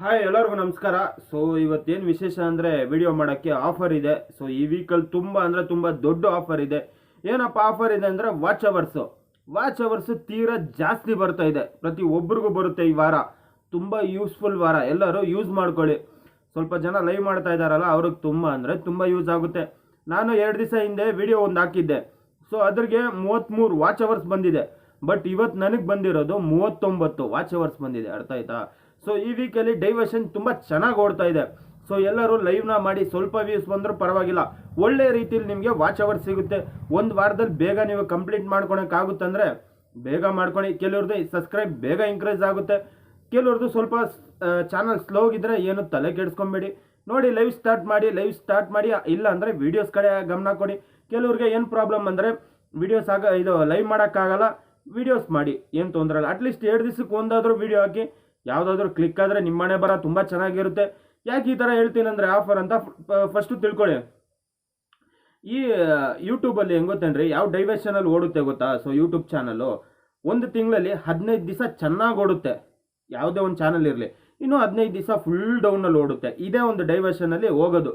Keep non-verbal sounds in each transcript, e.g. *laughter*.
Hi ಎಲ್ಲರಿಗೂ ನಮಸ್ಕಾರ. So ಇವತ್ತೇನು ವಿಶೇಷ ಅಂದರೆ ವಿಡಿಯೋ ಮಾಡೋಕ್ಕೆ ಆಫರ್ ಇದೆ. ಸೊ ಈ ವೀಕಲ್ಲಿ ತುಂಬ ಅಂದರೆ ತುಂಬ ದೊಡ್ಡ ಆಫರ್ ಇದೆ. ಏನಪ್ಪ ಆಫರ್ ಇದೆ ಅಂದರೆ ವಾಚ್ ಅವರ್ಸು ವಾಚ್ ಅವರ್ಸು ತೀರಾ ಜಾಸ್ತಿ ಬರ್ತಾ ಇದೆ. ಪ್ರತಿ ಒಬ್ರಿಗೂ ಬರುತ್ತೆ ಈ ವಾರ. ತುಂಬ ಯೂಸ್ಫುಲ್ ವಾರ. ಎಲ್ಲರೂ ಯೂಸ್ ಮಾಡ್ಕೊಳ್ಳಿ. ಸ್ವಲ್ಪ ಜನ ಲೈವ್ ಮಾಡ್ತಾ ಇದ್ದಾರಲ್ಲ, ಅವ್ರಿಗೆ ತುಂಬ ಅಂದರೆ ತುಂಬ ಯೂಸ್ ಆಗುತ್ತೆ. ನಾನು ಎರಡು ದಿವಸ ಹಿಂದೆ ವಿಡಿಯೋ ಒಂದು ಹಾಕಿದ್ದೆ. ಸೊ ಅದ್ರಿಗೆ ಮೂವತ್ತ್ಮೂರು ವಾಚ್ ಅವರ್ಸ್ ಬಂದಿದೆ. ಬಟ್ ಇವತ್ತು ನನಗೆ ಬಂದಿರೋದು ಮೂವತ್ತೊಂಬತ್ತು ವಾಚ್ ಅವರ್ಸ್ ಬಂದಿದೆ. ಅರ್ಥ ಆಯ್ತಾ? ಸೊ ಈ ವೀಕಲ್ಲಿ ಡೈವರ್ಷನ್ ತುಂಬ ಚೆನ್ನಾಗಿ ಓಡ್ತಾ ಇದೆ. ಸೊ ಎಲ್ಲರೂ ಲೈವ್ನ ಮಾಡಿ ಸ್ವಲ್ಪ ವ್ಯೂಸ್ ಬಂದರೂ ಪರವಾಗಿಲ್ಲ. ಒಳ್ಳೆ ರೀತಿಯಲ್ಲಿ ನಿಮಗೆ ವಾಚ್ ಅವರ್ ಸಿಗುತ್ತೆ. ಒಂದು ವಾರದಲ್ಲಿ ಬೇಗ ನೀವು ಕಂಪ್ಲೀಟ್ ಮಾಡ್ಕೊಳಕ್ಕಾಗುತ್ತಂದರೆ ಬೇಗ ಮಾಡ್ಕೊಳ್ಳಿ ಕೆಲವ್ರದ್ದು ಸಬ್ಸ್ಕ್ರೈಬ್ ಬೇಗ ಇನ್ಕ್ರೀಸ್ ಆಗುತ್ತೆ. ಕೆಲವ್ರದ್ದು ಸ್ವಲ್ಪ ಚಾನಲ್ ಸ್ಲೋ ಇದ್ರೆ ಏನು ತಲೆ ಕೆಡಿಸ್ಕೊಂಬೇಡಿ. ನೋಡಿ ಲೈವ್ ಸ್ಟಾರ್ಟ್ ಮಾಡಿ ಲೈವ್ ಸ್ಟಾರ್ಟ್ ಮಾಡಿ, ಇಲ್ಲ ಅಂದರೆ ವೀಡಿಯೋಸ್ ಕಡೆ ಗಮನ ಕೊಡಿ. ಕೆಲವ್ರಿಗೆ ಏನು ಪ್ರಾಬ್ಲಮ್ ಅಂದರೆ ವೀಡಿಯೋಸ್ ಆಗ ಇದು ಲೈವ್ ಮಾಡೋಕ್ಕಾಗಲ್ಲ. ವೀಡಿಯೋಸ್ ಮಾಡಿ, ಏನು ತೊಂದರೆ ಇಲ್ಲ. ಅಟ್ಲೀಸ್ಟ್ ಎರಡು ದಿವಸಕ್ಕೆ ಒಂದಾದರೂ ವೀಡಿಯೋ ಹಾಕಿ. ಯಾವುದಾದ್ರೂ ಕ್ಲಿಕ್ ಆದರೆ ನಿಮ್ಮ ಮನೆ ಬರ ತುಂಬ ಚೆನ್ನಾಗಿರುತ್ತೆ. ಯಾಕೆ ಈ ಥರ ಹೇಳ್ತೀನಿ ಅಂದರೆ ಆಫರ್ ಅಂತ ಫಸ್ಟು ತಿಳ್ಕೊಳ್ಳಿ. ಈ ಯೂಟ್ಯೂಬಲ್ಲಿ ಹೆಂಗೆ ಗೊತ್ತೇನ್ರಿ? ಯಾವ ಡೈವರ್ಷನಲ್ಲಿ ಓಡುತ್ತೆ ಗೊತ್ತಾ? ಸೊ ಯೂಟ್ಯೂಬ್ ಚಾನಲ್ಲು ಒಂದು ತಿಂಗಳಲ್ಲಿ ಹದಿನೈದು ದಿವಸ ಚೆನ್ನಾಗಿ ಓಡುತ್ತೆ. ಯಾವುದೇ ಒಂದು ಚಾನಲ್ ಇರಲಿ. ಇನ್ನು ಹದಿನೈದು ದಿವಸ ಫುಲ್ ಡೌನಲ್ಲಿ ಓಡುತ್ತೆ. ಇದೇ ಒಂದು ಡೈವರ್ಷನಲ್ಲಿ ಹೋಗೋದು.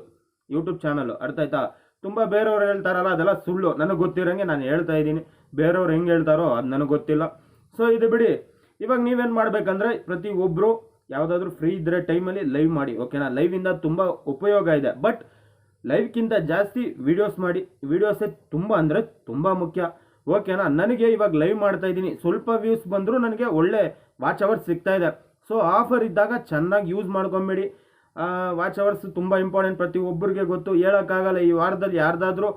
ಯೂಟ್ಯೂಬ್ ಚಾನಲ್ಲು ಅರ್ಥ ಆಯ್ತಾ? ತುಂಬ ಬೇರೆಯವ್ರು ಹೇಳ್ತಾರಲ್ಲ, ಅದೆಲ್ಲ ಸುಳ್ಳು. ನನಗೆ ಗೊತ್ತಿರೋಂಗೆ ನಾನು ಹೇಳ್ತಾ ಇದ್ದೀನಿ. ಬೇರೆಯವ್ರು ಹೆಂಗೆ ಹೇಳ್ತಾರೋ ಅದು ನನಗೆ ಗೊತ್ತಿಲ್ಲ. ಸೊ ಇದು ಬಿಡಿ. ಇವಾಗ ನೀವೇನು ಮಾಡಬೇಕಂದ್ರೆ ಪ್ರತಿ ಒಬ್ಬರು ಯಾವುದಾದ್ರೂ ಫ್ರೀ ಇದ್ದರೆ ಟೈಮಲ್ಲಿ ಲೈವ್ ಮಾಡಿ ಓಕೆನಾ ಲೈವಿಂದ ತುಂಬ ಉಪಯೋಗ ಇದೆ. ಬಟ್ ಲೈವ್ಗಿಂತ ಜಾಸ್ತಿ ವಿಡಿಯೋಸ್ ಮಾಡಿ ವೀಡಿಯೋಸೇ ತುಂಬ ಅಂದರೆ ತುಂಬ ಮುಖ್ಯ. ಓಕೆನಾ ನನಗೆ ಇವಾಗ ಲೈವ್ ಮಾಡ್ತಾ ಇದ್ದೀನಿ. ಸ್ವಲ್ಪ ವ್ಯೂಸ್ ಬಂದರೂ ನನಗೆ ಒಳ್ಳೆ ವಾಚ್ ಅವರ್ಸ್ ಸಿಗ್ತಾ ಇದೆ. ಸೊ ಆಫರ್ ಇದ್ದಾಗ ಚೆನ್ನಾಗಿ ಯೂಸ್ ಮಾಡ್ಕೊಂಬೇಡಿ. ವಾಚ್ ಅವರ್ಸ್ ತುಂಬ ಇಂಪಾರ್ಟೆಂಟ್ ಪ್ರತಿ ಒಬ್ಬರಿಗೆ ಗೊತ್ತು. ಹೇಳೋಕ್ಕಾಗಲ್ಲ. ಈ ವಾರದಲ್ಲಿ ಯಾರ್ದಾದ್ರೂ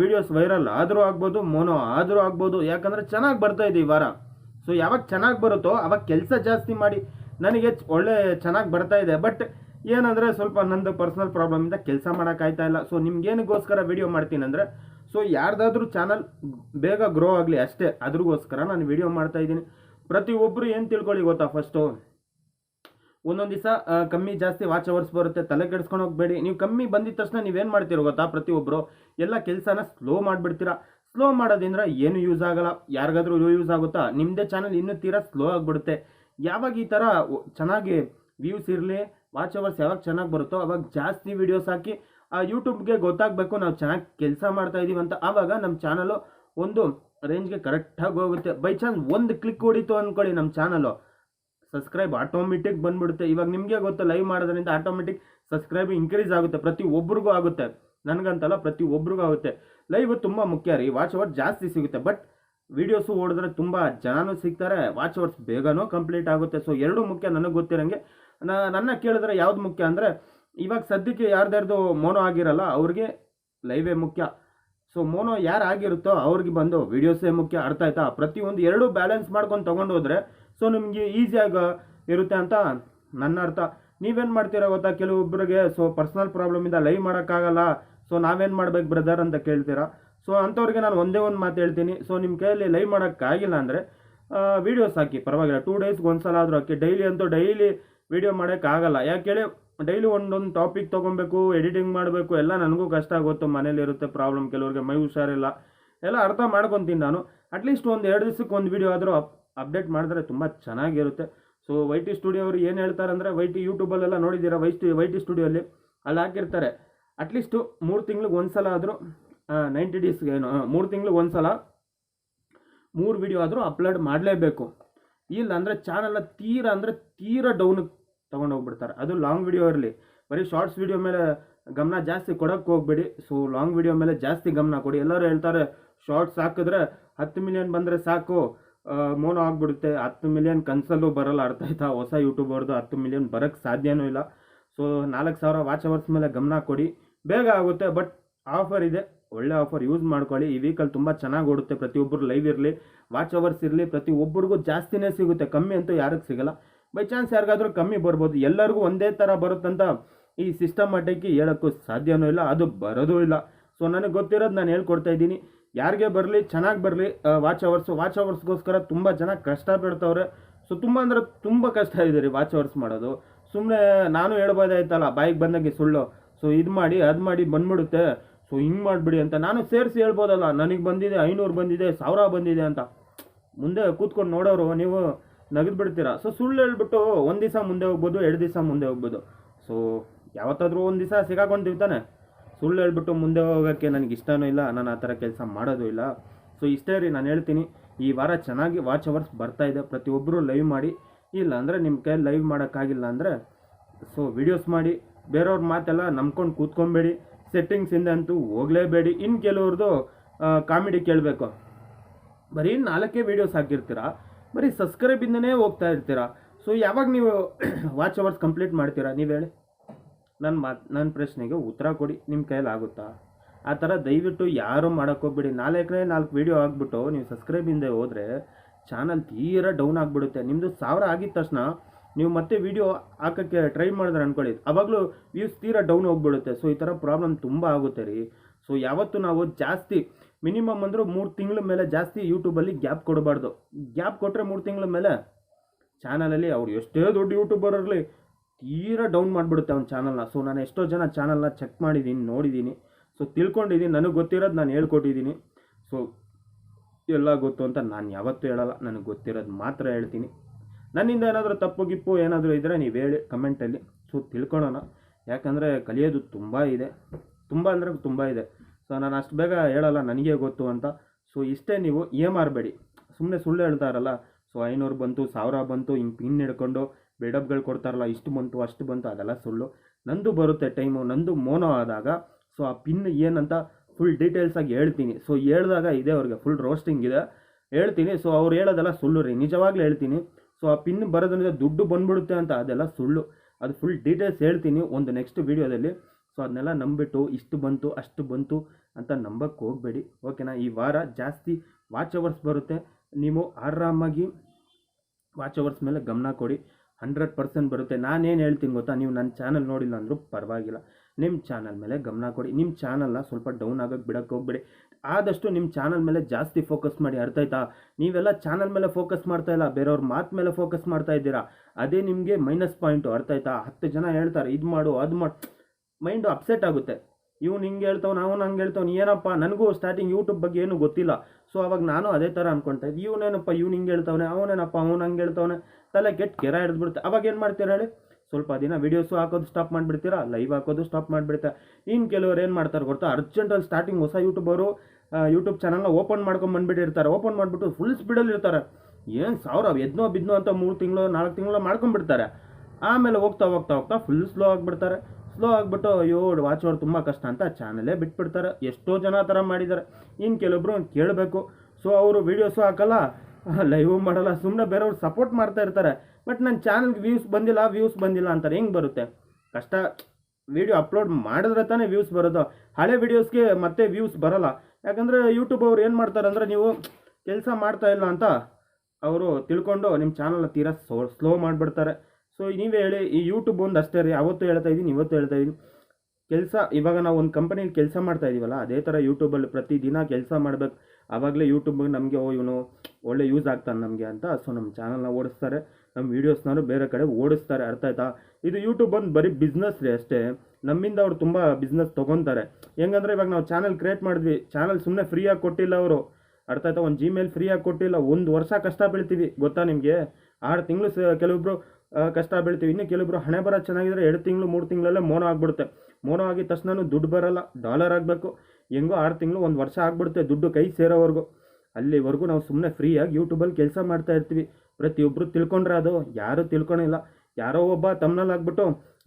ವಿಡಿಯೋಸ್ ವೈರಲ್ ಆದರೂ ಆಗ್ಬೋದು ಮೋನೋ ಆದರೂ ಆಗ್ಬೋದು. ಯಾಕಂದರೆ ಚೆನ್ನಾಗಿ ಬರ್ತಾ ಇದೆ ಈ ವಾರ. ಸೊ ಯಾವಾಗ ಚೆನ್ನಾಗಿ ಬರುತ್ತೋ ಅವಾಗ ಕೆಲಸ ಜಾಸ್ತಿ ಮಾಡಿ ನನಗೆ ಒಳ್ಳೆ ಚೆನ್ನಾಗಿ ಬರ್ತಾ ಇದೆ. ಬಟ್ ಏನಂದರೆ ಸ್ವಲ್ಪ ನಂದು ಪರ್ಸ್ನಲ್ ಪ್ರಾಬ್ಲಮಿಂದ ಕೆಲಸ ಮಾಡೋಕ್ಕಾಯ್ತಾ ಇಲ್ಲ. ಸೊ ನಿಮ್ಗೇನಿಗೋಸ್ಕರ ವಿಡಿಯೋ ಮಾಡ್ತೀನಿ ಅಂದರೆ ಸೊ ಯಾರ್ದಾದ್ರೂ ಚಾನಲ್ ಬೇಗ ಗ್ರೋ ಆಗಲಿ ಅಷ್ಟೇ. ಅದ್ರಿಗೋಸ್ಕರ ನಾನು ವಿಡಿಯೋ ಮಾಡ್ತಾ ಇದ್ದೀನಿ. ಪ್ರತಿ ಒಬ್ಬರು ಏನು ತಿಳ್ಕೊಳ್ಳಿ ಗೊತ್ತಾ ಫಸ್ಟು ಒಂದೊಂದು ದಿವಸ ಕಮ್ಮಿ ಜಾಸ್ತಿ ವಾಚ್ ಅವರ್ಸ್ ಬರುತ್ತೆ, ತಲೆ ಕೆಡಿಸ್ಕೊಂಡು ಹೋಗಬೇಡಿ. ನೀವು ಕಮ್ಮಿ ಬಂದಿದ ತಕ್ಷಣ ನೀವೇನು ಮಾಡ್ತೀರೋ ಗೊತ್ತಾ ಪ್ರತಿಯೊಬ್ಬರು ಎಲ್ಲ ಕೆಲಸನ ಸ್ಲೋ ಮಾಡಿಬಿಡ್ತೀರಾ. ಸ್ಲೋ ಮಾಡೋದ್ರಿಂದ ಏನು ಯೂಸ್ ಆಗಲ್ಲ. ಯಾರಿಗಾದ್ರೂ ಯೂಸ್ ಆಗುತ್ತಾ? ನಿಮ್ಮದೇ ಚಾನಲ್ ಇನ್ನೂ ತೀರಾ ಸ್ಲೋ ಆಗಿಬಿಡುತ್ತೆ. ಯಾವಾಗ ಈ ಥರ ಚೆನ್ನಾಗಿ ವ್ಯೂಸ್ ಇರಲಿ ವಾಚ್ ಅವರ್ಸ್ ಯಾವಾಗ ಚೆನ್ನಾಗಿ ಬರುತ್ತೋ ಅವಾಗ ಜಾಸ್ತಿ ವೀಡಿಯೋಸ್ ಹಾಕಿ, ಆ ಯೂಟ್ಯೂಬ್ಗೆ ಗೊತ್ತಾಗಬೇಕು ನಾವು ಚೆನ್ನಾಗಿ ಕೆಲಸ ಮಾಡ್ತಾ ಇದ್ದೀವಿ ಅಂತ. ಆವಾಗ ನಮ್ಮ ಚಾನಲು ಒಂದು ರೇಂಜ್ಗೆ ಕರೆಕ್ಟಾಗಿ ಹೋಗುತ್ತೆ. ಬೈ ಚಾನ್ಸ್ ಒಂದು ಕ್ಲಿಕ್ ಹೊಡಿತು ಅಂದ್ಕೊಳ್ಳಿ ನಮ್ಮ ಚಾನಲು ಸಬ್ಸ್ಕ್ರೈಬ್ ಆಟೋಮೆಟಿಕ್ ಬಂದ್ಬಿಡುತ್ತೆ. ಇವಾಗ ನಿಮಗೆ ಗೊತ್ತು ಲೈವ್ ಮಾಡೋದ್ರಿಂದ ಆಟೋಮೆಟಿಕ್ ಸಬ್ಸ್ಕ್ರೈಬ್ ಇನ್ಕ್ರೀಸ್ ಆಗುತ್ತೆ. ಪ್ರತಿ ಒಬ್ರಿಗೂ ಆಗುತ್ತೆ. ನನಗಂತಲ್ಲ ಪ್ರತಿ ಒಬ್ರಿಗೂ ಆಗುತ್ತೆ. ಲೈವ್ ತುಂಬ ಮುಖ್ಯ ರೀ ವಾಚ್ ಅವರ್ ಜಾಸ್ತಿ ಸಿಗುತ್ತೆ. ಬಟ್ ವೀಡಿಯೋಸು ಓಡಿದ್ರೆ ತುಂಬ ಜನನೂ ಸಿಗ್ತಾರೆ ವಾಚ್ ಅವರ್ಸ್ ಬೇಗನೂ ಕಂಪ್ಲೀಟ್ ಆಗುತ್ತೆ. ಸೊ ಎರಡೂ ಮುಖ್ಯ ನನಗೆ ಗೊತ್ತಿರೋಂಗೆ. ನನ್ನ ಕೇಳಿದ್ರೆ ಯಾವ್ದು ಮುಖ್ಯ ಅಂದರೆ, ಇವಾಗ ಸದ್ಯಕ್ಕೆ ಯಾರ್ದಾರ್ದು ಮೋನೋ ಆಗಿರಲ್ಲ, ಅವ್ರಿಗೆ ಲೈವೇ ಮುಖ್ಯ. ಸೊ ಮೋನೋ ಯಾರು ಆಗಿರುತ್ತೋ ಅವ್ರಿಗೆ ಬಂದು ವೀಡಿಯೋಸೇ ಮುಖ್ಯ. ಅರ್ಥ ಆಯ್ತಾ? ಪ್ರತಿಯೊಂದು ಎರಡು ಬ್ಯಾಲೆನ್ಸ್ ಮಾಡ್ಕೊಂಡು ತೊಗೊಂಡು ಹೋದ್ರೆ ಸೊ ನಿಮಗೆ ಈಸಿಯಾಗಿ ಇರುತ್ತೆ ಅಂತ ನನ್ನ ಅರ್ಥ. ನೀವೇನು ಮಾಡ್ತೀರಾ ಗೊತ್ತಾ? ಕೆಲವೊಬ್ಬರಿಗೆ ಸೊ ಪರ್ಸ್ನಲ್ ಪ್ರಾಬ್ಲಮಿಂದ ಲೈವ್ ಮಾಡೋಕ್ಕಾಗಲ್ಲ. ಸೊ ನಾವೇನು ಮಾಡ್ಬೇಕು ಬ್ರದರ್ ಅಂತ ಕೇಳ್ತೀರಾ? ಸೊ ಅಂಥವ್ರಿಗೆ ನಾನು ಒಂದೇ ಒಂದು ಮಾತು ಹೇಳ್ತೀನಿ. ಸೊ ನಿಮ್ಮ ಕೈಯಲ್ಲಿ ಲೈವ್ ಮಾಡೋಕ್ಕಾಗಿಲ್ಲ ಅಂದರೆ ವೀಡಿಯೋಸ್ ಹಾಕಿ. ಪರವಾಗಿಲ್ಲ. ಟೂ ಡೇಸ್ಗೆ ಒಂದು ಸಲ ಆದರೂ ಹಾಕಿ. ಡೈಲಿ ಅಂತೂ ಡೈಲಿ ವೀಡಿಯೋ ಮಾಡೋಕ್ಕಾಗಲ್ಲ. ಯಾಕೆ ಹೇಳಿ ಡೈಲಿ ಒಂದೊಂದು ಟಾಪಿಕ್ ತೊಗೊಬೇಕು ಎಡಿಟಿಂಗ್ ಮಾಡಬೇಕು, ಎಲ್ಲ ನನಗೂ ಕಷ್ಟ ಆಗುತ್ತೆ ಮನೇಲಿರುತ್ತೆ ಪ್ರಾಬ್ಲಮ್ ಕೆಲವ್ರಿಗೆ ಮೈ ಹುಷಾರಿಲ್ಲ. ಎಲ್ಲ ಅರ್ಥ ಮಾಡ್ಕೊತೀನಿ ನಾನು. ಅಟ್ಲೀಸ್ಟ್ ಒಂದು ಎರಡು ದಿವಸಕ್ಕೆ ಒಂದು ವೀಡಿಯೋ ಆದರೂ ಅಪ್ ಅಪ್ಡೇಟ್ ಮಾಡಿದ್ರೆ ತುಂಬ ಚೆನ್ನಾಗಿರುತ್ತೆ. ಸೊ ವೈ ಟಿ ಸ್ಟುಡಿಯೋ ಅವರು ಏನು ಹೇಳ್ತಾರೆ ಅಂದರೆ ವೈ ಟಿ ಯೂಟ್ಯೂಬಲ್ಲೆಲ್ಲ ನೋಡಿದ್ದೀರಾ? ವೈ ಟಿ ವೈ ಟಿ ಸ್ಟುಡಿಯೋಲ್ಲಿ ಅಲ್ಲಿ ಹಾಕಿರ್ತಾರೆ. ಅಟ್ಲೀಸ್ಟು ಮೂರು ತಿಂಗ್ಳಿಗೆ ಒಂದು ಸಲ ಆದರೂ ನೈಂಟಿ ಡೇಸ್ಗೆ ಏನು ಮೂರು ತಿಂಗ್ಳಿಗೆ ಒಂದು ಸಲ ಮೂರು ವಿಡಿಯೋ ಆದರೂ ಅಪ್ಲೋಡ್ ಮಾಡಲೇಬೇಕು. ಇಲ್ಲ ಅಂದರೆ ಚಾನಲ್ನ ತೀರ ಅಂದರೆ ತೀರ ಡೌನಿಗೆ ತೊಗೊಂಡು ಹೋಗ್ಬಿಡ್ತಾರೆ. ಅದು ಲಾಂಗ್ ವಿಡಿಯೋ ಇರಲಿ. ಬರೀ ಶಾರ್ಟ್ಸ್ ವಿಡಿಯೋ ಮೇಲೆ ಗಮನ ಜಾಸ್ತಿ ಕೊಡೋಕ್ಕೆ ಹೋಗ್ಬೇಡಿ. ಸೊ ಲಾಂಗ್ ವಿಡಿಯೋ ಮೇಲೆ ಜಾಸ್ತಿ ಗಮನ ಕೊಡಿ. ಎಲ್ಲರೂ ಹೇಳ್ತಾರೆ ಶಾರ್ಟ್ಸ್ ಹಾಕಿದ್ರೆ ಹತ್ತು ಮಿಲಿಯನ್ ಬಂದರೆ ಸಾಕು. ಮೋನೋ ಆಗಿಬಿಡುತ್ತೆ. ಹತ್ತು ಮಿಲಿಯನ್ ಕನ್ಸಲ್ಲೂ ಬರಲ್ಲ ಅರ್ಥ ಆಯ್ತಾ? ಹೊಸ ಯೂಟ್ಯೂಬರ್ದು ಹತ್ತು ಮಿಲಿಯನ್ ಬರೋಕ್ಕೆ ಸಾಧ್ಯನೂ ಇಲ್ಲ. ಸೊ ನಾಲ್ಕು ಸಾವಿರ ವಾಚ್ ಅವರ್ಸ್ ಮೇಲೆ ಗಮನ ಕೊಡಿ. ಬೇಗ ಆಗುತ್ತೆ ಬಟ್ ಆಫರ್ ಇದೆ. ಒಳ್ಳೆ ಆಫರ್ ಯೂಸ್ ಮಾಡ್ಕೊಳ್ಳಿ. ಈ ವೀಕಲ್ಲಿ ತುಂಬ ಚೆನ್ನಾಗಿ ಓಡುತ್ತೆ. ಪ್ರತಿಯೊಬ್ಬರು ಲೈವ್ ಇರಲಿ ವಾಚ್ ಅವರ್ಸ್ ಇರಲಿ ಪ್ರತಿ ಒಬ್ಬರಿಗೂ ಜಾಸ್ತಿನೇ ಸಿಗುತ್ತೆ. ಕಮ್ಮಿ ಅಂತೂ ಯಾರಿಗೂ ಸಿಗಲ್ಲ. ಬೈ ಚಾನ್ಸ್ ಯಾರಿಗಾದ್ರೂ ಕಮ್ಮಿ ಬರ್ಬೋದು. ಎಲ್ಲರಿಗೂ ಒಂದೇ ಥರ ಬರುತ್ತಂತ ಈ ಸಿಸ್ಟಮ್ ಅಡ್ಡಕ್ಕೆ ಹೇಳೋಕ್ಕೂ ಸಾಧ್ಯವೂ ಇಲ್ಲ. ಅದು ಬರೋದೂ ಇಲ್ಲ. ಸೊ ನನಗೆ ಗೊತ್ತಿರೋದು ನಾನು ಹೇಳ್ಕೊಡ್ತಾ ಇದ್ದೀನಿ. ಯಾರಿಗೆ ಬರಲಿ, ಚೆನ್ನಾಗಿ ಬರಲಿ ವಾಚ್ ಅವರ್ಸು ವಾಚ್ ಅವರ್ಸ್ಗೋಸ್ಕರ ತುಂಬ ಜನ ಕಷ್ಟ ಬೀಳ್ತವ್ರೆ ಸೊ ತುಂಬ ಅಂದರೆ ತುಂಬ ಕಷ್ಟ ಇದೆ ರೀ ವಾಚ್ ಅವರ್ಸ್ ಮಾಡೋದು. ಸುಮ್ಮನೆ ನಾನು ಹೇಳ್ಬೋದಾಯ್ತಲ್ಲ ಬಾಯಿಗೆ ಬಂದಂಗೆ ಸುಳ್ಳು. ಸೊ ಇದು ಮಾಡಿ, ಅದು ಮಾಡಿ ಬಂದ್ಬಿಡುತ್ತೆ. ಸೊ ಹಿಂಗೆ ಮಾಡಿಬಿಡಿ ಅಂತ. ನಾನು ಸೇರಿಸಿ ಹೇಳ್ಬೋದಲ್ಲ, ನನಗೆ ಬಂದಿದೆ, ಐನೂರು ಬಂದಿದೆ, ಸಾವಿರ ಬಂದಿದೆ ಅಂತ. ಮುಂದೆ ಕೂತ್ಕೊಂಡು ನೋಡೋರು, ನೀವು ನಗದು ಬಿಡ್ತೀರಾ? ಸೊ ಸುಳ್ಳು ಹೇಳ್ಬಿಟ್ಟು ಒಂದು ದಿವಸ ಮುಂದೆ ಹೋಗ್ಬೋದು, ಎರಡು ದಿವಸ ಮುಂದೆ ಹೋಗ್ಬೋದು. ಸೊ ಯಾವತ್ತಾದರೂ ಒಂದು ದಿವಸ ಸಿಗಾಕೊಂತೀವಿ ತಾನೆ. ಸುಳ್ಳು ಹೇಳ್ಬಿಟ್ಟು ಮುಂದೆ ಹೋಗೋಕ್ಕೆ ನನಗೆ ಇಷ್ಟನೂ ಇಲ್ಲ, ನಾನು ಆ ಥರ ಕೆಲಸ ಮಾಡೋದು ಇಲ್ಲ. ಸೊ ಇಷ್ಟೇ ರೀ, ನಾನು ಹೇಳ್ತೀನಿ, ಈ ವಾರ ಚೆನ್ನಾಗಿ ವಾಚ್ ಅವರ್ಸ್ ಬರ್ತಾ ಇದೆ ಪ್ರತಿಯೊಬ್ಬರು ಲೈವ್ ಮಾಡಿ ಇಲ್ಲ ಅಂದರೆ ನಿಮ್ಮ ಕೈ ಲೈವ್ ಮಾಡೋಕ್ಕಾಗಿಲ್ಲ ಅಂದರೆ ಸೊ ವಿಡಿಯೋಸ್ ಮಾಡಿ, ಬೇರೆಯವ್ರ ಮಾತೆಲ್ಲ ನಂಬ್ಕೊಂಡು ಕೂತ್ಕೊಬೇಡಿ ಸೆಟ್ಟಿಂಗ್ಸಿಂದ ಅಂತೂ ಹೋಗಲೇಬೇಡಿ. ಇನ್ನು ಕೆಲವ್ರದ್ದು ಕಾಮಿಡಿ ಕೇಳಬೇಕು. ಬರೀ ನಾಲ್ಕೇ ವೀಡಿಯೋಸ್ ಹಾಕಿರ್ತೀರಾ, ಬರೀ ಸಬ್ಸ್ಕ್ರೈಬಿಂದನೇ ಹೋಗ್ತಾ ಇರ್ತೀರಾ. ಸೊ ಯಾವಾಗ ನೀವು ವಾಚ್ ಅವರ್ಸ್ ಕಂಪ್ಲೀಟ್ ಮಾಡ್ತೀರಾ, ನೀವು ಹೇಳಿ. ನನ್ನ ಮಾತು ನನ್ನ ಪ್ರಶ್ನೆಗೆ ಉತ್ತರ ಕೊಡಿ ನಿಮ್ಮ ಕೈಯಲ್ಲಿ ಆಗುತ್ತಾ? ಆ ಥರ ದಯವಿಟ್ಟು ಯಾರೂ ಮಾಡೋಕ್ಕೆ ಹೋಗ್ಬಿಡಿ. ನಾಲ್ಕನೇ ನಾಲ್ಕು ವೀಡಿಯೋ ಆಗಿಬಿಟ್ಟು ನೀವು ಸಬ್ಸ್ಕ್ರೈಬ್ ಹಿಂದೆ ಹೋದರೆ ಚಾನಲ್ ತೀರಾ ಡೌನ್ ಆಗಿಬಿಡುತ್ತೆ. ನಿಮ್ಮದು ಸಾವಿರ ಆಗಿದ ತಕ್ಷಣ ನೀವು ಮತ್ತೆ ವೀಡಿಯೋ ಹಾಕೋಕ್ಕೆ ಟ್ರೈ ಮಾಡಿದ್ರೆ ಅನ್ಕೊಳ್ಳಿ. ಅವಾಗಲೂ ವ್ಯೂಸ್ ತೀರಾ ಡೌನ್ ಹೋಗ್ಬಿಡುತ್ತೆ. ಸೊ ಈ ಥರ ಪ್ರಾಬ್ಲಮ್ ತುಂಬ ಆಗುತ್ತೆ ರೀ. ಸೊ ಯಾವತ್ತು ನಾವು ಜಾಸ್ತಿ ಮಿನಿಮಮ್ ಅಂದರೂ ಮೂರು ತಿಂಗಳ ಮೇಲೆ ಜಾಸ್ತಿ ಯೂಟ್ಯೂಬಲ್ಲಿ ಗ್ಯಾಪ್ ಕೊಡಬಾರ್ದು. ಗ್ಯಾಪ್ ಕೊಟ್ಟರೆ ಮೂರು ತಿಂಗಳ ಮೇಲೆ ಚಾನಲಲ್ಲಿ ಅವ್ರು ಎಷ್ಟೇ ದೊಡ್ಡ ಯೂಟ್ಯೂಬರ್ ಇರಲಿ ತೀರಾ ಡೌನ್ ಮಾಡಿಬಿಡುತ್ತೆ ಅವ್ನ ಚಾನಲ್ನ ಸೊ ನಾನು ಎಷ್ಟೋ ಜನ ಚಾನಲ್ನ ಚೆಕ್ ಮಾಡಿದ್ದೀನಿ ನೋಡಿದ್ದೀನಿ ಸೊ ತಿಳ್ಕೊಂಡಿದ್ದೀನಿ ನನಗೆ ಗೊತ್ತಿರೋದು ನಾನು ಹೇಳ್ಕೊಟ್ಟಿದ್ದೀನಿ ಸೊ ಎಲ್ಲ ಗೊತ್ತು ಅಂತ ನಾನು ಯಾವತ್ತೂ ಹೇಳಲ್ಲ, ನನಗೆ ಗೊತ್ತಿರೋದು ಮಾತ್ರ ಹೇಳ್ತೀನಿ. ನನ್ನಿಂದ ಏನಾದರೂ ತಪ್ಪು ಗಿಪ್ಪು ಏನಾದರೂ ಇದ್ದರೆ ನೀವು ಹೇಳಿ ಕಮೆಂಟಲ್ಲಿ ಸೊ ತಿಳ್ಕೊಳೋಣ. ಯಾಕಂದರೆ ಕಲಿಯೋದು ತುಂಬ ಇದೆ. ತುಂಬ ಅಂದರೆ ತುಂಬ ಇದೆ. ಸೊ ನಾನು ಅಷ್ಟು ಬೇಗ ಹೇಳಲ್ಲ, ನನಗೆ ಗೊತ್ತು ಅಂತ. ಸೊ ಇಷ್ಟೇ ನೀವು ಏ ಮಾರಬೇಡಿ. ಸುಮ್ಮನೆ ಸುಳ್ಳು ಹೇಳ್ತಾರಲ್ಲ ಸೊ ಐನೂರು ಬಂತು, ಸಾವಿರ ಬಂತು, ಹಿಂಗೆ ಪಿನ್ ಹಿಡ್ಕೊಂಡು ಬಿಲ್ಡಪ್ಗಳು ಕೊಡ್ತಾರಲ್ಲ, ಇಷ್ಟು ಬಂತು, ಅಷ್ಟು ಬಂತು, ಅದೆಲ್ಲ ಸುಳ್ಳು. ನಂದು ಬರುತ್ತೆ ಟೈಮು, ನಂದು ಮೋನೋ ಆದಾಗ, ಸೊ ಆ ಪಿನ್ ಏನಂತ ಫುಲ್ ಡೀಟೇಲ್ಸಾಗಿ ಹೇಳ್ತೀನಿ. ಸೊ ಹೇಳಿದಾಗ ಇದೆ ಅವ್ರಿಗೆ ಫುಲ್ ರೋಸ್ಟಿಂಗ್ ಇದೆ. ಹೇಳ್ತೀನಿ, ಸೊ ಅವ್ರು ಹೇಳೋದೆಲ್ಲ ಸುಳ್ಳು ರೀ, ನಿಜವಾಗ್ಲೂ ಹೇಳ್ತೀನಿ. ಸೊ ಆ ಪಿನ್ ಬರೋದ್ರಿಂದ ದುಡ್ಡು ಬಂದ್ಬಿಡುತ್ತೆ ಅಂತ, ಅದೆಲ್ಲ ಸುಳ್ಳು. ಅದು ಫುಲ್ ಡೀಟೇಲ್ಸ್ ಹೇಳ್ತೀನಿ ಒಂದು ನೆಕ್ಸ್ಟ್ ವೀಡಿಯೋದಲ್ಲಿ ಸೊ ಅದನ್ನೆಲ್ಲ ನಂಬಿಟ್ಟು, ಇಷ್ಟು ಬಂತು, ಅಷ್ಟು ಬಂತು ಅಂತ ನಂಬಕ್ಕೆ ಹೋಗಬೇಡಿ. ಓಕೆನಾ? ಈ ವಾರ ಜಾಸ್ತಿ ವಾಚ್ ಅವರ್ಸ್ ಬರುತ್ತೆ. ನೀವು ಆರಾಮಾಗಿ ವಾಚ್ ಅವರ್ಸ್ ಮೇಲೆ ಗಮನ ಕೊಡಿ. ಹಂಡ್ರೆಡ್ ಪರ್ಸೆಂಟ್ ಬರುತ್ತೆ. ನಾನೇನು ಹೇಳ್ತೀನಿ ಗೊತ್ತಾ? ನೀವು ನನ್ನ ಚಾನಲ್ ನೋಡಿಲ್ಲ ಅಂದರೂ ಪರವಾಗಿಲ್ಲ. ನಿಮ್ಮ ಚಾನಲ್ ಮೇಲೆ ಗಮನ ಕೊಡಿ. ನಿಮ್ಮ ಚಾನಲ್ನ ಸ್ವಲ್ಪ ಡೌನ್ ಆಗೋಕ್ಕೆ ಬಿಡಕ್ಕೆ ಹೋಗ್ಬೇಡಿ. ಆದಷ್ಟು ನಿಮ್ಮ ಚಾನಲ್ ಮೇಲೆ ಜಾಸ್ತಿ ಫೋಕಸ್ ಮಾಡಿ. ಅರ್ಥ ಆಯ್ತಾ? ನೀವೆಲ್ಲ ಚಾನಲ್ ಮೇಲೆ ಫೋಕಸ್ ಮಾಡ್ತಾ ಇಲ್ಲ. ಬೇರೆಯವ್ರ ಮಾತು ಮೇಲೆ ಫೋಕಸ್ ಮಾಡ್ತಾ ಇದ್ದೀರಾ? ಅದೇ ನಿಮಗೆ ಮೈನಸ್ ಪಾಯಿಂಟು. ಅರ್ಥ ಆಯ್ತಾ? ಹತ್ತು ಜನ ಹೇಳ್ತಾರೆ, ಇದು ಮಾಡು, ಅದು ಮಾಡು. ಮೈಂಡು ಅಪ್ಸೆಟ್ ಆಗುತ್ತೆ. ಇವ್ನು ಹಿಂಗೆ ಹೇಳ್ತಾವ್ ನಾವು ಹಂಗೆ ಹೇಳ್ತಾವ್ನು. ಏನಪ್ಪ? ನನಗೂ ಸ್ಟಾರ್ಟಿಂಗ್ ಯೂಟ್ಯೂಬ್ ಬಗ್ಗೆ ಏನೂ ಗೊತ್ತಿಲ್ಲ. ಸೊ, ಅವಾಗ ನಾನು ಅದೇ ಥರ ಅನ್ಕೊಳ್ತಾ ಇದ್ದೆ ಇವನೇನಪ್ಪ? ಇವ್ನು ಹಿಂಗೆ ಹೇಳ್ತಾವನೆ, ಅವನೇನಪ್ಪ? ಅವ್ನು ಹಂಗೆ ಹೇಳ್ತಾವನೆ. ತಲೆ ಗೆಟ್ ಕೆರ ಹಿಡಿದ್ಬಿಡುತ್ತೆ. ಅವಾಗ ಏನು ಮಾಡ್ತೀರಾ ಹೇಳಿ? ಸ್ವಲ್ಪ ದಿನ ವೀಡಿಯೋಸು ಹಾಕೋದು ಸ್ಟಾಪ್ ಮಾಡಿಬಿಡ್ತೀರಾ? ಲೈವ್ ಹಾಕೋದು ಸ್ಟಾಪ್ ಮಾಡಿಬಿಡ್ತಾರೆ ಇನ್ನು ಕೆಲವರು ಏನು ಮಾಡ್ತಾರೆ ಗೊತ್ತಾ? ಅರ್ಜೆಂಟಲ್ಲಿ ಸ್ಟಾರ್ಟಿಂಗ್ ಹೊಸ ಯೂಟ್ಯೂಬರು ಯೂಟ್ಯೂಬ್ ಚಾನಲ್ನ ಓಪನ್ ಮಾಡ್ಕೊಂಡು ಬಂದುಬಿಟ್ಟಿರ್ತಾರೆ. ಓಪನ್ ಮಾಡಿಬಿಟ್ಟು ಫುಲ್ ಸ್ಪೀಡಲ್ಲಿ ಇರ್ತಾರೆ. ಏನು ಸಾವಿರ ಎದ್ನೋ ಬಿದ್ನೋ ಅಂತ ಮೂರು ತಿಂಗಳು, ನಾಲ್ಕು ತಿಂಗಳು ಮಾಡ್ಕೊಂಡ್ಬಿಡ್ತಾರೆ. ಆಮೇಲೆ ಹೋಗ್ತಾ ಹೋಗ್ತಾ ಹೋಗ್ತಾ ಫುಲ್ ಸ್ಲೋ ಆಗಿಬಿಡ್ತಾರೆ. ಸ್ಲೋ ಆಗಿಬಿಟ್ಟು ಅಯ್ಯೋ ವಾಚ್ ಅವ್ರು ತುಂಬ ಕಷ್ಟ ಅಂತ ಚಾನಲೇ ಬಿಟ್ಬಿಡ್ತಾರೆ. ಎಷ್ಟೋ ಜನ ಆ ಥರ ಮಾಡಿದ್ದಾರೆ. ಇನ್ನು ಕೆಲವೊಬ್ಬರು ಕೇಳಬೇಕು. ಸೊ ಅವರು ವೀಡಿಯೋಸು ಹಾಕಲ್ಲ. *laughs* ಲೈವ್ ಮಾಡಲ್ಲ ಸುಮ್ಮನೆ ಬೇರೆಯವ್ರು ಸಪೋರ್ಟ್ ಮಾಡ್ತಾ ಇರ್ತಾರೆ ಬಟ್ ನನ್ನ ಚಾನಲ್ಗೆ ವ್ಯೂಸ್ ಬಂದಿಲ್ಲ ವ್ಯೂಸ್ ಬಂದಿಲ್ಲ ಅಂತಾರೆ, ಹೆಂಗೆ ಬರುತ್ತೆ? ಕಷ್ಟ. ವಿಡಿಯೋ ಅಪ್ಲೋಡ್ ಮಾಡಿದ್ರೆ ತಾನೇ ವ್ಯೂಸ್ ಬರೋದು. ಹಳೆ ವೀಡಿಯೋಸ್ಗೆ ಮತ್ತೆ ವ್ಯೂಸ್ ಬರಲ್ಲ. ಯಾಕಂದರೆ ಯೂಟ್ಯೂಬ್ ಅವ್ರು ಏನು ಮಾಡ್ತಾರೆ ಅಂದರೆ ನೀವು ಕೆಲಸ ಮಾಡ್ತಾ ಇಲ್ಲ ಅಂತ ಅವರು ತಿಳ್ಕೊಂಡು ನಿಮ್ಮ ಚಾನಲ್ನ ತೀರಾ ಸೋ ಸ್ಲೋ ಮಾಡಿಬಿಡ್ತಾರೆ. ಸೊ ನೀವೇ ಹೇಳಿ, ಈ ಯೂಟ್ಯೂಬ್ ಒಂದು ಅಷ್ಟೇ ರೀ, ಅವತ್ತು ಹೇಳ್ತಾ ಇದ್ದೀನಿ, ಇವತ್ತು ಹೇಳ್ತಾ ಇದ್ದೀನಿ. ಕೆಲಸ, ಇವಾಗ ನಾವು ಒಂದು ಕಂಪನಿಲಿ ಕೆಲಸ ಮಾಡ್ತಾ ಇದ್ದೀವಲ್ಲ ಅದೇ ಥರ ಯೂಟ್ಯೂಬಲ್ಲಿ ಪ್ರತಿದಿನ ಕೆಲಸ ಮಾಡಬೇಕು. ಆವಾಗಲೇ ಯೂಟ್ಯೂಬ್ ನಮಗೆ ಓ ಇವನು ಒಳ್ಳೆ ಯೂಸ್ ಆಗ್ತಾನೆ ನಮಗೆ ಅಂತ ಸೊ ನಮ್ಮ ಚಾನಲ್ನ ಓಡಿಸ್ತಾರೆ ನಮ್ಮ ವೀಡಿಯೋಸ್ನಾರು ಬೇರೆ ಕಡೆ ಓಡಿಸ್ತಾರೆ ಅರ್ಥ ಆಯ್ತಾ? ಇದು ಯೂಟ್ಯೂಬ್ ಒಂದು ಬರೀ ಬಿಸ್ನೆಸ್ ರೀ ಅಷ್ಟೇ. ನಮ್ಮಿಂದ ಅವ್ರು ತುಂಬ ಬಿಸ್ನೆಸ್ ತೊಗೊತಾರೆ. ಹೆಂಗಂದ್ರೆ ಇವಾಗ ನಾವು ಚಾನಲ್ ಕ್ರಿಯೇಟ್ ಮಾಡಿದ್ವಿ ಚಾನಲ್ ಸುಮ್ಮನೆ ಫ್ರೀಯಾಗಿ ಕೊಟ್ಟಿಲ್ಲ ಅವರು. ಅರ್ಥ ಆಯ್ತಾ? ಒಂದು ಜಿಮೇಲ್ ಫ್ರೀಯಾಗಿ ಕೊಟ್ಟಿಲ್ಲ ಒಂದು ವರ್ಷ ಕಷ್ಟ ಬೀಳ್ತೀವಿ ಗೊತ್ತಾ ನಿಮಗೆ? ಆರು ತಿಂಗಳು ಆ, ಕಷ್ಟ ಬೀಳ್ತೀವಿ. ಇನ್ನು ಕೆಲವೊಬ್ರು ಹಣೆ ಬರ ಚೆನ್ನಾಗಿದ್ರೆ ಎರಡು ತಿಂಗಳು ಮೂರು ತಿಂಗಳಲ್ಲೇ ಮೋನೋ ಆಗಿಬಿಡುತ್ತೆ. ಮೋನೋ ಆಗಿದ ತಕ್ಷಣ ದುಡ್ಡು ಬರಲ್ಲ ಡಾಲರ್ ಆಗಬೇಕು. ಹೆಂಗೋ ಆರು ತಿಂಗಳು ಒಂದು ವರ್ಷ ಆಗ್ಬಿಡುತ್ತೆ ದುಡ್ಡು ಕೈ ಸೇರೋವರೆಗೂ. ಅಲ್ಲಿವರೆಗೂ ನಾವು ಸುಮ್ಮನೆ ಫ್ರೀಯಾಗಿ ಯೂಟ್ಯೂಬಲ್ಲಿ ಕೆಲಸ ಮಾಡ್ತಾ ಇರ್ತೀವಿ. ಪ್ರತಿಯೊಬ್ಬರು ತಿಳ್ಕೊಂಡ್ರೆ ಅದು, ಯಾರೂ ತಿಳ್ಕೊಳಿಲ್ಲ. ಯಾರೋ ಒಬ್ಬ ತಮ್ಮನಲ್ಲಿ ಆಗ್ಬಿಟ್ಟು,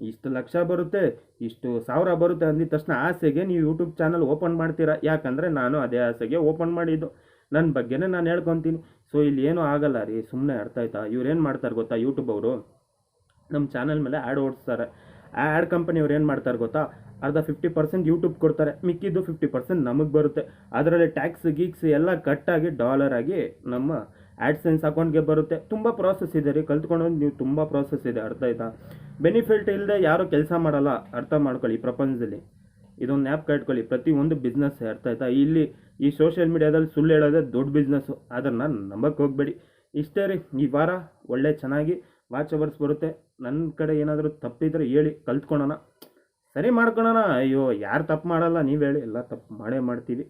ಇಷ್ಟು ಲಕ್ಷ ಬರುತ್ತೆ, ಇಷ್ಟು ಸಾವಿರ ಬರುತ್ತೆ ಅಂದಿದ ತಕ್ಷಣ ಆಸೆಗೆ ನೀವು ಯೂಟ್ಯೂಬ್ ಚಾನಲ್ ಓಪನ್ ಮಾಡ್ತೀರಾ? ಯಾಕಂದರೆ ನಾನು ಅದೇ ಆಸೆಗೆ ಓಪನ್ ಮಾಡಿದ್ದು. ನನ್ನ ಬಗ್ಗೆನೇ ನಾನು ಹೇಳ್ಕೊತೀನಿ. ಸೊ, ಇಲ್ಲಿ ಏನೂ ಆಗಲ್ಲ ರೀ ಸುಮ್ಮನೆ ಅರ್ಥ ಆಯ್ತಾ? ಇವ್ರು ಏನು ಮಾಡ್ತಾರೆ ಗೊತ್ತಾ? ಯೂಟ್ಯೂಬ್ ಅವರು. ನಮ್ಮ ಚಾನಲ್ ಮೇಲೆ ಆ್ಯಡ್ ಓಡಿಸ್ತಾರೆ. ಆ ಆ್ಯಡ್ ಕಂಪನಿಯವ್ರು ಏನು ಮಾಡ್ತಾರೆ ಗೊತ್ತಾ? ಅರ್ಧ ಫಿಫ್ಟಿ ಪರ್ಸೆಂಟ್ ಯೂಟ್ಯೂಬ್ ಕೊಡ್ತಾರೆ. ಮಿಕ್ಕಿದ್ದು ಫಿಫ್ಟಿ ಪರ್ಸೆಂಟ್ ನಮಗೆ ಬರುತ್ತೆ. ಅದರಲ್ಲಿ ಟ್ಯಾಕ್ಸ್ ಗೀಕ್ಸ್ ಎಲ್ಲ ಕಟ್ಟಾಗಿ ಡಾಲರ್ ಆಗಿ ನಮ್ಮ ಆ್ಯಡ್ಸೆನ್ಸ್ ಅಕೌಂಟ್ಗೆ ಬರುತ್ತೆ. ತುಂಬ ಪ್ರಾಸೆಸ್ ಇದೆ ರೀ. ಕಲ್ತ್ಕೊಂಡು ನೀವು ತುಂಬ ಪ್ರಾಸೆಸ್ ಇದೆ. ಅರ್ಥ ಆಯ್ತಾ? ಬೆನಿಫಿಟ್ ಇಲ್ಲದೆ ಯಾರೂ ಕೆಲಸ ಮಾಡಲ್ಲ. ಅರ್ಥ ಮಾಡ್ಕೊಳ್ಳಿ ಪ್ರಪಂಚದಲ್ಲಿ. ಇದೊಂದು ಆ್ಯಪ್ ಕಟ್ಕೊಳ್ಳಿ. ಪ್ರತಿಯೊಂದು ಬಿಸ್ನೆಸ್ ಅರ್ಥ ಆಯ್ತಾ? ಇಲ್ಲಿ ಈ ಸೋಷಿಯಲ್ ಮೀಡಿಯಾದಲ್ಲಿ ಸುಳ್ಳು ಹೇಳೋದೇ ದೊಡ್ಡ ಬಿಸ್ನೆಸ್ಸು ಅದನ್ನು ನಂಬಕ್ಕೆ ಹೋಗಬೇಡಿ. ಇಷ್ಟೇ ರೀ. ಈ ವಾರ ಒಳ್ಳೆ ಚೆನ್ನಾಗಿ ವಾಚ್ ಅವರ್ಸ್ ಬರುತ್ತೆ. ನನ್ನ ಕಡೆ ಏನಾದರೂ ತಪ್ಪಿದ್ರೆ ಹೇಳಿ. ಕಲ್ತ್ಕೊಳೋಣ ಸರಿ ಮಾಡ್ಕೊಳೋಣ. ಅಯ್ಯೋ, ಯಾರು ತಪ್ಪು ಮಾಡಲ್ಲ, ನೀವು ಹೇಳಿ. ಎಲ್ಲ ತಪ್ಪು ಮಾಡೇ ಮಾಡ್ತೀವಿ.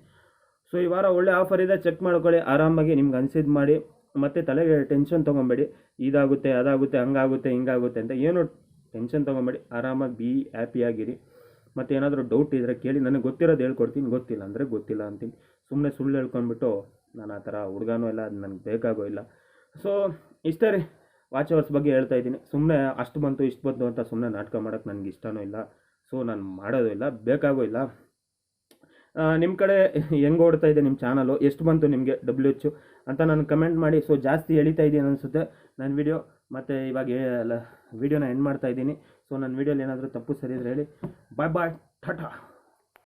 ಸೊ ಈ ವಾರ ಒಳ್ಳೆ ಆಫರ್ ಇದೆ ಚೆಕ್ ಮಾಡ್ಕೊಳ್ಳಿ, ಆರಾಮಾಗಿ ನಿಮ್ಗೆ ಅನ್ಸಿದ್ದು ಮಾಡಿ. ಮತ್ತು ತಲೆಗೆ ಟೆನ್ಷನ್ ತೊಗೊಬೇಡಿ. ಇದಾಗುತ್ತೆ, ಅದಾಗುತ್ತೆ, ಹಂಗಾಗುತ್ತೆ, ಹಿಂಗಾಗುತ್ತೆ ಅಂತ ಏನು ಟೆನ್ಷನ್ ತೊಗೊಬೇಡಿ. ಆರಾಮಾಗಿ ಬಿ ಹ್ಯಾಪಿಯಾಗಿರಿ ಮತ್ತು ಏನಾದರೂ ಡೌಟ್ ಇದ್ದರೆ ಕೇಳಿ. ನನಗೆ ಗೊತ್ತಿರೋದು ಹೇಳ್ಕೊಡ್ತೀನಿ. ಗೊತ್ತಿಲ್ಲ ಅಂದರೆ ಗೊತ್ತಿಲ್ಲ ಅಂತೀನಿ. ಸುಮ್ಮನೆ ಸುಳ್ಳು ಹೇಳ್ಕೊಂಡ್ಬಿಟ್ಟು ನಾನು ಆ ಥರ ಹುಡುಗನೂ ಇಲ್ಲ ಅದು ನನಗೆ ಬೇಕಾಗೋ ಇಲ್ಲ. ಸೊ ಇಷ್ಟೇ ರೀ. ವಾಚ್ ಅವರ್ಸ್ ಬಗ್ಗೆ ಹೇಳ್ತಾ ಇದ್ದೀನಿ. ಸುಮ್ಮನೆ ಅಷ್ಟು ಬಂತು, ಇಷ್ಟು ಬಂತು ಅಂತ ಸುಮ್ಮನೆ ನಾಟಕ ಮಾಡೋಕ್ಕೆ ನನಗೆ ಇಷ್ಟನೂ ಇಲ್ಲ. ಸೊ ನಾನು ಮಾಡೋದು ಇಲ್ಲ, ಬೇಕಾಗೂ ಇಲ್ಲ. ನಿಮ್ಮ ಕಡೆ ಹೆಂಗೆ ಓಡ್ತಾ ಇದೆ ನಿಮ್ಮ ಚಾನಲು ಎಷ್ಟು ಬಂತು ನಿಮಗೆ ಡಬ್ಲ್ಯೂ ಅಂತ ನಾನು ಕಮೆಂಟ್ ಮಾಡಿ ಸೊ ಜಾಸ್ತಿ ಎಳಿತಾ ಇದ್ದೀನಿ ಅನಿಸುತ್ತೆ ನನ್ನ ವಿಡಿಯೋ ಮತ್ತು ಇವಾಗ ವಿಡಿಯೋನ ಎಂಡ್ ಮಾಡ್ತಾ ಇದ್ದೀನಿ ಸೊ ನನ್ನ ವಿಡಿಯೋಲಿ ಏನಾದರೂ ತಪ್ಪು ಸರಿ ಇದ್ರೆ ಹೇಳಿ. ಬಾಯ್ ಬಾಯ್ ಟಾಟಾ